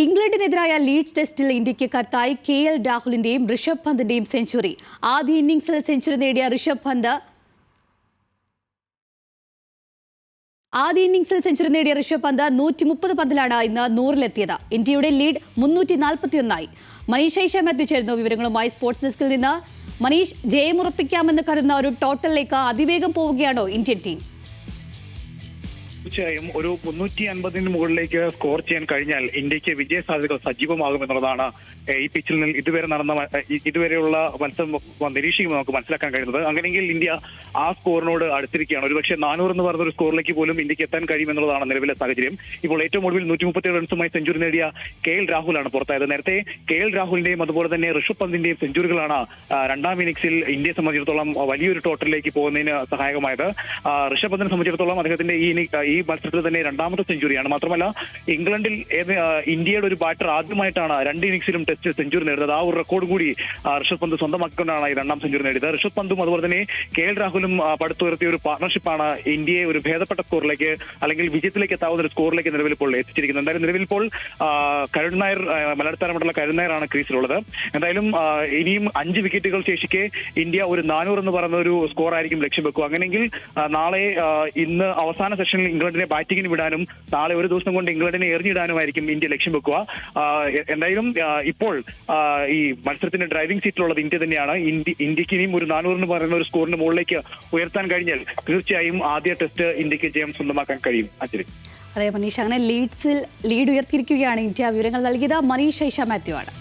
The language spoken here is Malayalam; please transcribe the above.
ഇംഗ്ലണ്ടിനെതിരായ ലീഡ്സ് ടെസ്റ്റിൽ ഇന്ത്യയ്ക്ക് കത്തായി കെ എൽ രാഹുലിന്റെയും ഋഷഭ് പന്തിന്റെയും സെഞ്ചുറി. ആദ്യ ഇന്നിംഗ്സിൽ സെഞ്ചുറി നേടിയ ഋഷഭ് പന്ത് ആദ്യ ഇന്നിംഗ്സിൽ സെഞ്ചുറി നേടിയ ഋഷഭ് പന്ത് നൂറ്റി മുപ്പത് പന്തിലാണ് ഇന്ന് നൂറിലെത്തിയത്. ഇന്ത്യയുടെ ലീഡ് മുന്നൂറ്റി നാൽപ്പത്തിയൊന്നായി മനീഷ് ഐഷാം എത്തിച്ചേരുന്നു. വിവരങ്ങളുമായി സ്പോർട്സ് ഡെസ്കിൽ നിന്ന് മനീഷ് ജയമുറപ്പിക്കാമെന്ന് കരുതുന്ന ഒരു ടോട്ടലിലേക്ക് അതിവേഗം പോവുകയാണോ ഇന്ത്യൻ ടീം? തീർച്ചയായും ഒരു മുന്നൂറ്റി അൻപതിന് മുകളിലേക്ക് സ്കോർ ചെയ്യാൻ കഴിഞ്ഞാൽ ഇന്ത്യയ്ക്ക് വിജയ സാധ്യതകൾ സജീവമാകുമെന്നുള്ളതാണ് എന്നുള്ളതാണ് ഈ പിച്ചിൽ നിന്ന് ഇതുവരെ നടന്ന ഇതുവരെയുള്ള മത്സരം നിരീക്ഷിക്കുമ്പോൾ നമുക്ക് മനസ്സിലാക്കാൻ കഴിയുന്നത്. അങ്ങനെയെങ്കിൽ ഇന്ത്യ ആ സ്കോറിനോട് അടുത്തിരിക്കുകയാണ്. ഒരുപക്ഷെ നാനൂറ് എന്ന് പറഞ്ഞ ഒരു സ്കോറിലേക്ക് പോലും ഇന്ത്യയ്ക്ക് എത്താൻ കഴിയുമെന്നുള്ളതാണ് നിലവിലെ സാഹചര്യം. ഇപ്പോൾ ഏറ്റവും ഒടുവിൽ നൂറ്റി മുപ്പത്തി റൺസുമായി സെഞ്ചുറി നേടിയ കെ എൽ രാഹുലാണ് പുറത്തായത്. നേരത്തെ കെ എൽ രാഹുലിന്റെയും അതുപോലെ തന്നെ ഋഷഭ് പന്തിന്റെയും സെഞ്ചുറികളാണ് രണ്ടാം ഇന്നിംഗ്സിൽ ഇന്ത്യയെ സംബന്ധിച്ചിടത്തോളം വലിയൊരു ടോട്ടലിലേക്ക് പോകുന്നതിന് സഹായകമായത്. ഋഷഭ് പന്തിനെ സംബന്ധിച്ചിടത്തോളം അദ്ദേഹത്തിന്റെ ഈ ഈ മത്സരത്തിൽ തന്നെ രണ്ടാമത്തെ സെഞ്ചുറിയാണ്. മാത്രമല്ല ഇംഗ്ലണ്ടിൽ ഇന്ത്യയുടെ ഒരു ബാറ്റർ ആദ്യമായിട്ടാണ് രണ്ട് ഇന്നിംഗ്സിലും ടെസ്റ്റ് സെഞ്ചുറി നേടുന്നത് ആ ഒരു റെക്കോർഡ് കൂടി ഋഷഭ് പന്ത് സ്വന്തമാക്കിക്കൊണ്ടാണ് ഈ രണ്ടാം സെഞ്ചുറി നേടിയത്. ഋഷഭ് പന്തും അതുപോലെ തന്നെ കെ എൽ രാഹുലും പടുത്തുയർത്തിയ ഒരു പാർട്ണർഷിപ്പാണ് ഇന്ത്യയെ ഒരു ഭേദപ്പെട്ട സ്കോറിലേക്ക് അല്ലെങ്കിൽ വിജയത്തിലേക്ക് എത്താവുന്ന ഒരു സ്കോറിലേക്ക് നിലവിൽ ഇപ്പോൾ എത്തിച്ചിരിക്കുന്നത്. എന്തായാലും നിലവിൽ ഇപ്പോൾ കരുൺ നായർ മലയാളത്താരമുള്ള കരുൺ നായരാണ് ക്രീസിലുള്ളത്. എന്തായാലും ഇനിയും അഞ്ച് വിക്കറ്റുകൾ ശേഷിക്കെ ഇന്ത്യ ഒരു നാനൂറ് എന്ന് പറയുന്ന ഒരു സ്കോർ ആയിരിക്കും ലക്ഷ്യം വെക്കുക. അങ്ങനെയെങ്കിൽ നാളെ ഇന്ന് അവസാന സെഷനിൽ ഇംഗ്ലണ്ടിനെ ബാറ്റിങ്ങിന് വിടാനും നാളെ ഒരു ദിവസം കൊണ്ട് ഇംഗ്ലണ്ടിനെ എറിഞ്ഞിടാനുമായിരിക്കും ഇന്ത്യ ലക്ഷ്യം വെക്കുക. എന്തായാലും ഇപ്പോൾ ഈ മത്സരത്തിന്റെ ഡ്രൈവിംഗ് സീറ്റിലുള്ളത് ഇന്ത്യ തന്നെയാണ്. ഇന്ത്യ ഇന്ത്യയ്ക്ക് ഇനിയും ഒരു നാനൂറിന് പറയുന്ന ഒരു സ്കോറിന് മുകളിലേക്ക് ഉയർത്താൻ കഴിഞ്ഞാൽ തീർച്ചയായും ആദ്യ ടെസ്റ്റ് ഇന്ത്യയ്ക്ക് ജയം സ്വന്തമാക്കാൻ കഴിയും. അഞ്ജലി അതെ മനീഷ് അങ്ങനെ ലീഡ്സിൽ ലീഡ് ഉയർത്തിയിരിക്കുകയാണ് ഇന്ത്യ. വിവരങ്ങൾ നൽകിയത് മനീഷ് ഐഷ മാത്യു ആണ്.